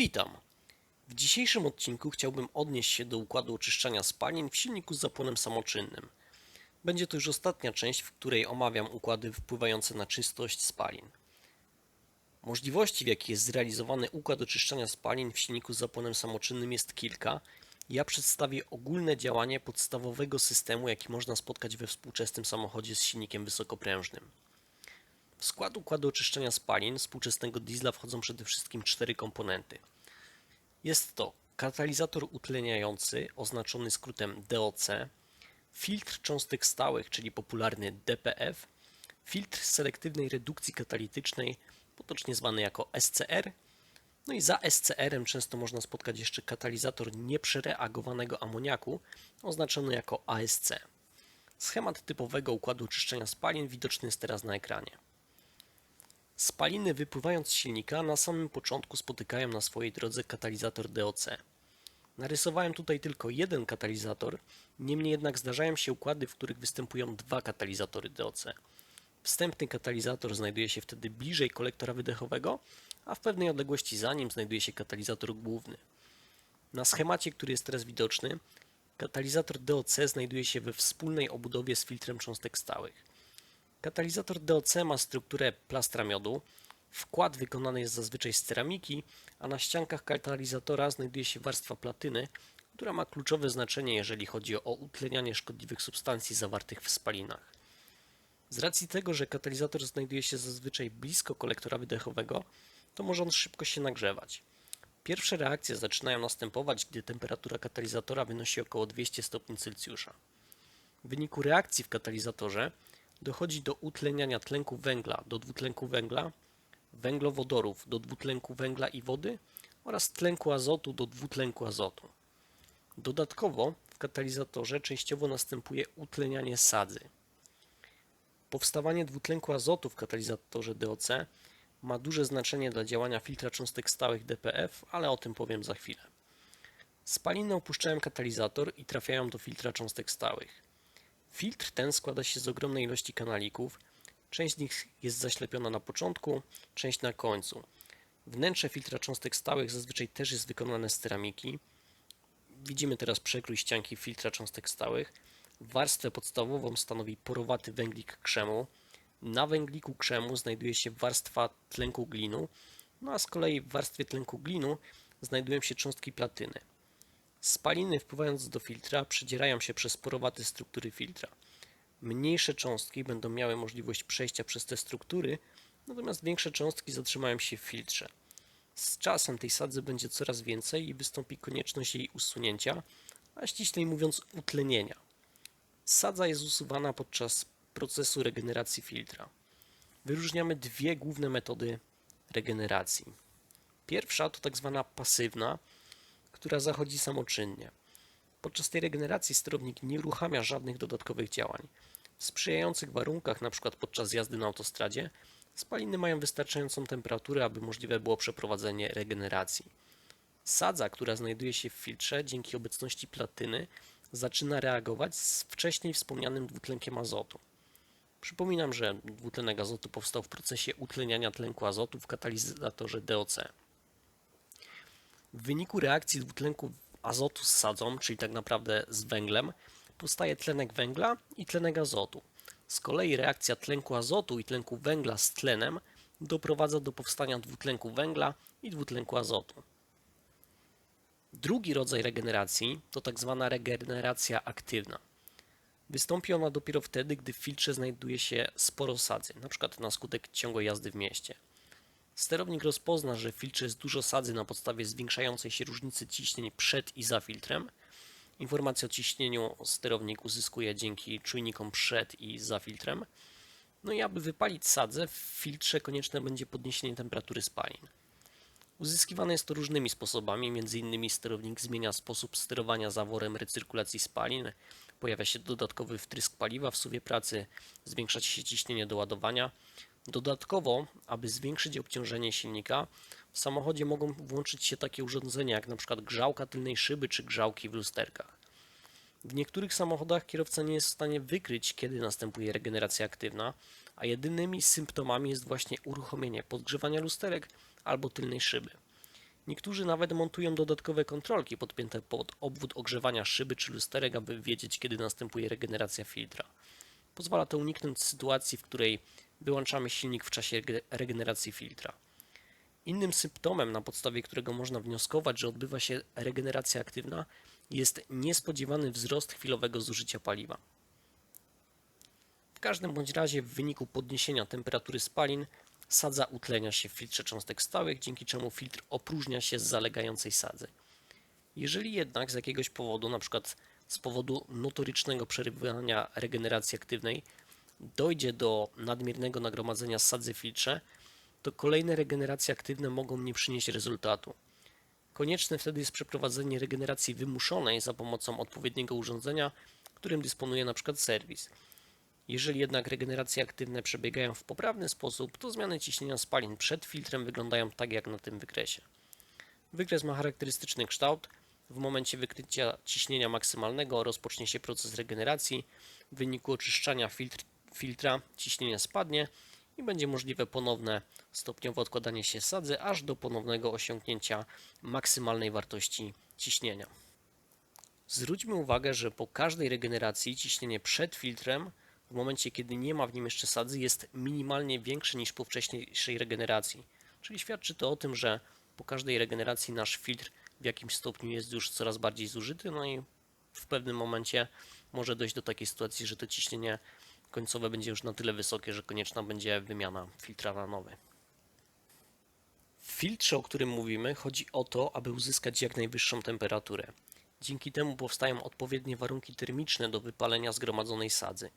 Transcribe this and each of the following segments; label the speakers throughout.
Speaker 1: Witam. W dzisiejszym odcinku chciałbym odnieść się do układu oczyszczania spalin w silniku z zapłonem samoczynnym. Będzie to już ostatnia część, w której omawiam układy wpływające na czystość spalin. Możliwości, w jaki jest zrealizowany układ oczyszczania spalin w silniku z zapłonem samoczynnym jest kilka. Ja przedstawię ogólne działanie podstawowego systemu, jaki można spotkać we współczesnym samochodzie z silnikiem wysokoprężnym. W skład układu oczyszczania spalin współczesnego diesla wchodzą przede wszystkim cztery komponenty. Jest to katalizator utleniający oznaczony skrótem DOC, filtr cząstek stałych, czyli popularny DPF, filtr selektywnej redukcji katalitycznej, potocznie zwany jako SCR, no i za SCR-em często można spotkać jeszcze katalizator nieprzereagowanego amoniaku, oznaczony jako ASC. Schemat typowego układu oczyszczania spalin widoczny jest teraz na ekranie. Spaliny wypływając z silnika na samym początku spotykają na swojej drodze katalizator DOC. Narysowałem tutaj tylko jeden katalizator, niemniej jednak zdarzają się układy, w których występują dwa katalizatory DOC. Wstępny katalizator znajduje się wtedy bliżej kolektora wydechowego, a w pewnej odległości za nim znajduje się katalizator główny. Na schemacie, który jest teraz widoczny, katalizator DOC znajduje się we wspólnej obudowie z filtrem cząstek stałych. Katalizator DOC ma strukturę plastra miodu. Wkład wykonany jest zazwyczaj z ceramiki, a na ściankach katalizatora znajduje się warstwa platyny, która ma kluczowe znaczenie, jeżeli chodzi o utlenianie szkodliwych substancji zawartych w spalinach. Z racji tego, że katalizator znajduje się zazwyczaj blisko kolektora wydechowego, to może on szybko się nagrzewać. Pierwsze reakcje zaczynają następować, gdy temperatura katalizatora wynosi około 200 stopni Celsjusza. W wyniku reakcji w katalizatorze dochodzi do utleniania tlenku węgla do dwutlenku węgla, węglowodorów do dwutlenku węgla i wody oraz tlenku azotu do dwutlenku azotu. Dodatkowo w katalizatorze częściowo następuje utlenianie sadzy. Powstawanie dwutlenku azotu w katalizatorze DOC ma duże znaczenie dla działania filtra cząstek stałych DPF, ale o tym powiem za chwilę. Spaliny opuszczają katalizator i trafiają do filtra cząstek stałych. Filtr ten składa się z ogromnej ilości kanalików. Część z nich jest zaślepiona na początku, część na końcu. Wnętrze filtra cząstek stałych zazwyczaj też jest wykonane z ceramiki. Widzimy teraz przekrój ścianki filtra cząstek stałych. Warstwę podstawową stanowi porowaty węglik krzemu. Na węgliku krzemu znajduje się warstwa tlenku glinu, no a z kolei w warstwie tlenku glinu znajdują się cząstki platyny. Spaliny wpływając do filtra przedzierają się przez porowate struktury filtra. Mniejsze cząstki będą miały możliwość przejścia przez te struktury, natomiast większe cząstki zatrzymają się w filtrze. Z czasem tej sadzy będzie coraz więcej i wystąpi konieczność jej usunięcia, a ściślej mówiąc utlenienia. Sadza jest usuwana podczas procesu regeneracji filtra. Wyróżniamy dwie główne metody regeneracji. Pierwsza to tak zwana pasywna, która zachodzi samoczynnie. Podczas tej regeneracji sterownik nie uruchamia żadnych dodatkowych działań. W sprzyjających warunkach, np. podczas jazdy na autostradzie, spaliny mają wystarczającą temperaturę, aby możliwe było przeprowadzenie regeneracji. Sadza, która znajduje się w filtrze, dzięki obecności platyny, zaczyna reagować z wcześniej wspomnianym dwutlenkiem azotu. Przypominam, że dwutlenek azotu powstał w procesie utleniania tlenku azotu w katalizatorze DOC. W wyniku reakcji dwutlenku azotu z sadzą, czyli tak naprawdę z węglem, powstaje tlenek węgla i tlenek azotu. Z kolei reakcja tlenku azotu i tlenku węgla z tlenem doprowadza do powstania dwutlenku węgla i dwutlenku azotu. Drugi rodzaj regeneracji to tak zwana regeneracja aktywna. Wystąpi ona dopiero wtedy, gdy w filtrze znajduje się sporo sadzy, np. na skutek ciągłej jazdy w mieście. Sterownik rozpozna, że w filtrze jest dużo sadzy na podstawie zwiększającej się różnicy ciśnień przed i za filtrem. Informację o ciśnieniu sterownik uzyskuje dzięki czujnikom przed i za filtrem. No i aby wypalić sadzę, w filtrze konieczne będzie podniesienie temperatury spalin. Uzyskiwane jest to różnymi sposobami, m.in. sterownik zmienia sposób sterowania zaworem recyrkulacji spalin, pojawia się dodatkowy wtrysk paliwa w suwie pracy, zwiększa się ciśnienie do ładowania. Dodatkowo, aby zwiększyć obciążenie silnika, w samochodzie mogą włączyć się takie urządzenia jak np. grzałka tylnej szyby czy grzałki w lusterkach. W niektórych samochodach kierowca nie jest w stanie wykryć, kiedy następuje regeneracja aktywna, a jedynymi symptomami jest właśnie uruchomienie podgrzewania lusterek albo tylnej szyby. Niektórzy nawet montują dodatkowe kontrolki podpięte pod obwód ogrzewania szyby czy lusterek, aby wiedzieć, kiedy następuje regeneracja filtra. Pozwala to uniknąć sytuacji, w której wyłączamy silnik w czasie rege- regeneracji filtra. Innym symptomem, na podstawie którego można wnioskować, że odbywa się regeneracja aktywna, jest niespodziewany wzrost chwilowego zużycia paliwa. W każdym bądź razie w wyniku podniesienia temperatury spalin sadza utlenia się w filtrze cząstek stałych, dzięki czemu filtr opróżnia się z zalegającej sadzy. Jeżeli jednak z jakiegoś powodu, np. z powodu notorycznego przerywania regeneracji aktywnej, dojdzie do nadmiernego nagromadzenia sadzy filtrze, to kolejne regeneracje aktywne mogą nie przynieść rezultatu. Konieczne wtedy jest przeprowadzenie regeneracji wymuszonej za pomocą odpowiedniego urządzenia, którym dysponuje np. serwis. Jeżeli jednak regeneracje aktywne przebiegają w poprawny sposób, to zmiany ciśnienia spalin przed filtrem wyglądają tak jak na tym wykresie. Wykres ma charakterystyczny kształt. W momencie wykrycia ciśnienia maksymalnego rozpocznie się proces regeneracji. W wyniku oczyszczania filtr, filtra ciśnienie spadnie i będzie możliwe ponowne stopniowe odkładanie się sadzy aż do ponownego osiągnięcia maksymalnej wartości ciśnienia. Zwróćmy uwagę, że po każdej regeneracji ciśnienie przed filtrem, w momencie kiedy nie ma w nim jeszcze sadzy, jest minimalnie większe niż po wcześniejszej regeneracji. Czyli świadczy to o tym, że po każdej regeneracji nasz filtr w jakimś stopniu jest już coraz bardziej zużyty, no i w pewnym momencie może dojść do takiej sytuacji, że to ciśnienie końcowe będzie już na tyle wysokie, że konieczna będzie wymiana filtra na nowy. W filtrze, o którym mówimy, chodzi o to, aby uzyskać jak najwyższą temperaturę. Dzięki temu powstają odpowiednie warunki termiczne do wypalenia zgromadzonej sadzy.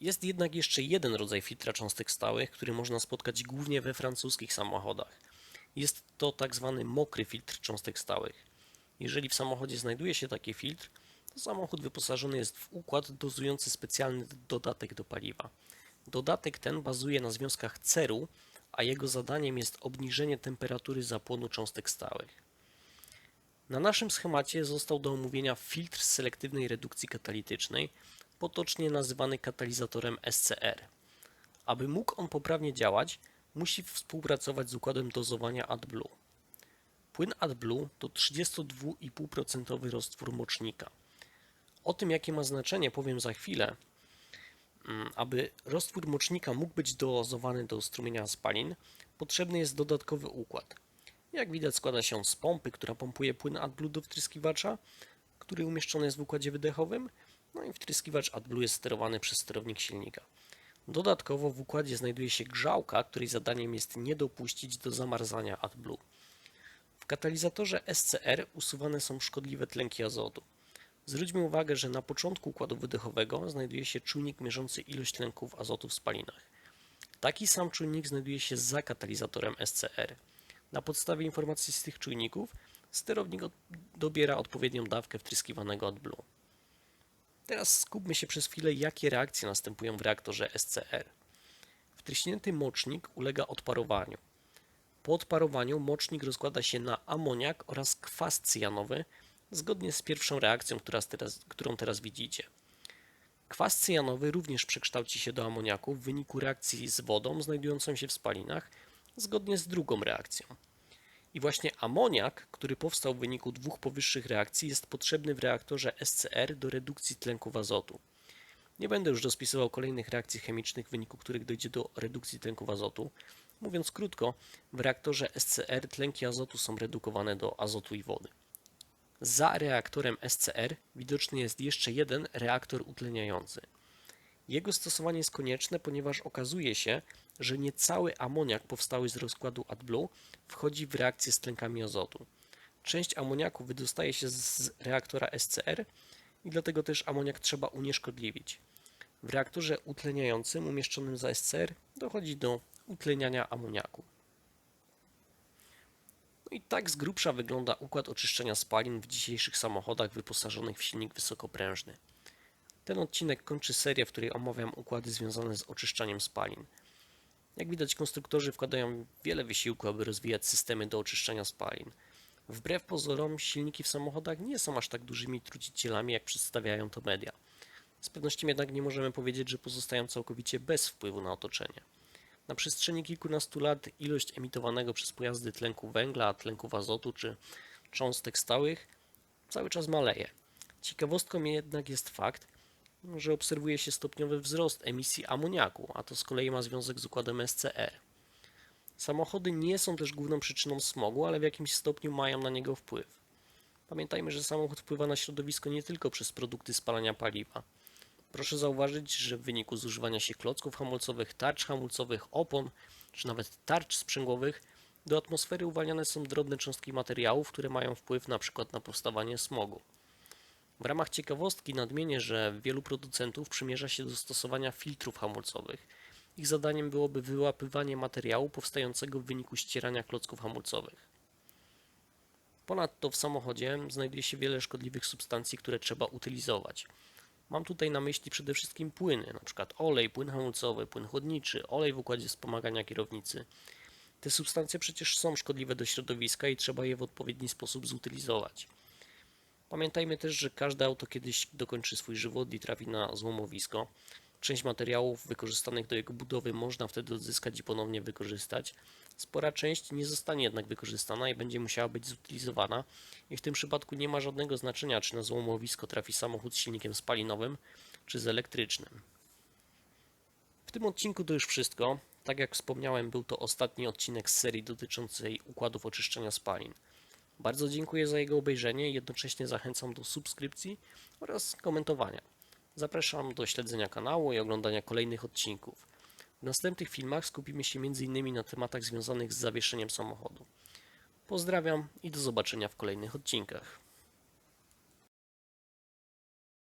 Speaker 1: Jest jednak jeszcze jeden rodzaj filtra cząstek stałych, który można spotkać głównie we francuskich samochodach. Jest to tak zwany mokry filtr cząstek stałych. Jeżeli w samochodzie znajduje się taki filtr, samochód wyposażony jest w układ dozujący specjalny dodatek do paliwa. Dodatek ten bazuje na związkach ceru, a jego zadaniem jest obniżenie temperatury zapłonu cząstek stałych. Na naszym schemacie został do omówienia filtr selektywnej redukcji katalitycznej, potocznie nazywany katalizatorem SCR. Aby mógł on poprawnie działać, musi współpracować z układem dozowania AdBlue. Płyn AdBlue to 32,5% roztwór mocznika. O tym, jakie ma znaczenie, powiem za chwilę. Mm, Aby roztwór mocznika mógł być dozowany do strumienia spalin, potrzebny jest dodatkowy układ. Jak widać, składa się on z pompy, która pompuje płyn AdBlue do wtryskiwacza, który umieszczony jest w układzie wydechowym, no i wtryskiwacz AdBlue jest sterowany przez sterownik silnika. Dodatkowo w układzie znajduje się grzałka, której zadaniem jest nie dopuścić do zamarzania AdBlue. W katalizatorze SCR usuwane są szkodliwe tlenki azotu. Zwróćmy uwagę, że na początku układu wydechowego znajduje się czujnik mierzący ilość tlenków azotu w spalinach. Taki sam czujnik znajduje się za katalizatorem SCR. Na podstawie informacji z tych czujników sterownik dobiera odpowiednią dawkę wtryskiwanego AdBlue. Teraz skupmy się przez chwilę, jakie reakcje następują w reaktorze SCR. Wtryśnięty mocznik ulega odparowaniu. Po odparowaniu mocznik rozkłada się na amoniak oraz kwas cyjanowy, zgodnie z pierwszą reakcją, teraz, którą teraz widzicie. Kwas cyjanowy również przekształci się do amoniaku w wyniku reakcji z wodą znajdującą się w spalinach, zgodnie z drugą reakcją. I właśnie amoniak, który powstał w wyniku dwóch powyższych reakcji, jest potrzebny w reaktorze SCR do redukcji tlenków azotu. Nie będę już rozpisywał kolejnych reakcji chemicznych, w wyniku których dojdzie do redukcji tlenków azotu. Mówiąc krótko, w reaktorze SCR tlenki azotu są redukowane do azotu i wody. Za reaktorem SCR widoczny jest jeszcze jeden reaktor utleniający. Jego stosowanie jest konieczne, ponieważ okazuje się, że nie cały amoniak powstały z rozkładu AdBlue wchodzi w reakcję z tlenkami azotu. Część amoniaku wydostaje się z reaktora SCR i dlatego też amoniak trzeba unieszkodliwić. W reaktorze utleniającym umieszczonym za SCR dochodzi do utleniania amoniaku. No i tak z grubsza wygląda układ oczyszczenia spalin w dzisiejszych samochodach wyposażonych w silnik wysokoprężny. Ten odcinek kończy serię, w której omawiam układy związane z oczyszczaniem spalin. Jak widać, konstruktorzy wkładają wiele wysiłku, aby rozwijać systemy do oczyszczania spalin. Wbrew pozorom, silniki w samochodach nie są aż tak dużymi trucicielami, jak przedstawiają to media. Z pewnością jednak nie możemy powiedzieć, że pozostają całkowicie bez wpływu na otoczenie. Na przestrzeni kilkunastu lat ilość emitowanego przez pojazdy tlenku węgla, tlenków azotu czy cząstek stałych cały czas maleje. Ciekawostką jednak jest fakt, że obserwuje się stopniowy wzrost emisji amoniaku, a to z kolei ma związek z układem SCR. Samochody nie są też główną przyczyną smogu, ale w jakimś stopniu mają na niego wpływ. Pamiętajmy, że samochód wpływa na środowisko nie tylko przez produkty spalania paliwa. Proszę zauważyć, że w wyniku zużywania się klocków hamulcowych, tarcz hamulcowych, opon, czy nawet tarcz sprzęgłowych, do atmosfery uwalniane są drobne cząstki materiałów, które mają wpływ na przykład na powstawanie smogu. W ramach ciekawostki nadmienię, że wielu producentów przymierza się do stosowania filtrów hamulcowych. Ich zadaniem byłoby wyłapywanie materiału powstającego w wyniku ścierania klocków hamulcowych. Ponadto w samochodzie znajduje się wiele szkodliwych substancji, które trzeba utylizować. Mam tutaj na myśli przede wszystkim płyny, np. olej, płyn hamulcowy, płyn chłodniczy, olej w układzie wspomagania kierownicy. Te substancje przecież są szkodliwe do środowiska i trzeba je w odpowiedni sposób zutylizować. Pamiętajmy też, że każde auto kiedyś dokończy swój żywot i trafi na złomowisko. Część materiałów wykorzystanych do jego budowy można wtedy odzyskać i ponownie wykorzystać. Spora część nie zostanie jednak wykorzystana i będzie musiała być zutylizowana i w tym przypadku nie ma żadnego znaczenia, czy na złomowisko trafi samochód z silnikiem spalinowym, czy z elektrycznym. W tym odcinku to już wszystko. Tak jak wspomniałem, był to ostatni odcinek z serii dotyczącej układów oczyszczania spalin. Bardzo dziękuję za jego obejrzenie i jednocześnie zachęcam do subskrypcji oraz komentowania. Zapraszam do śledzenia kanału i oglądania kolejnych odcinków. W następnych filmach skupimy się m.in. na tematach związanych z zawieszeniem samochodu. Pozdrawiam i do zobaczenia w kolejnych odcinkach.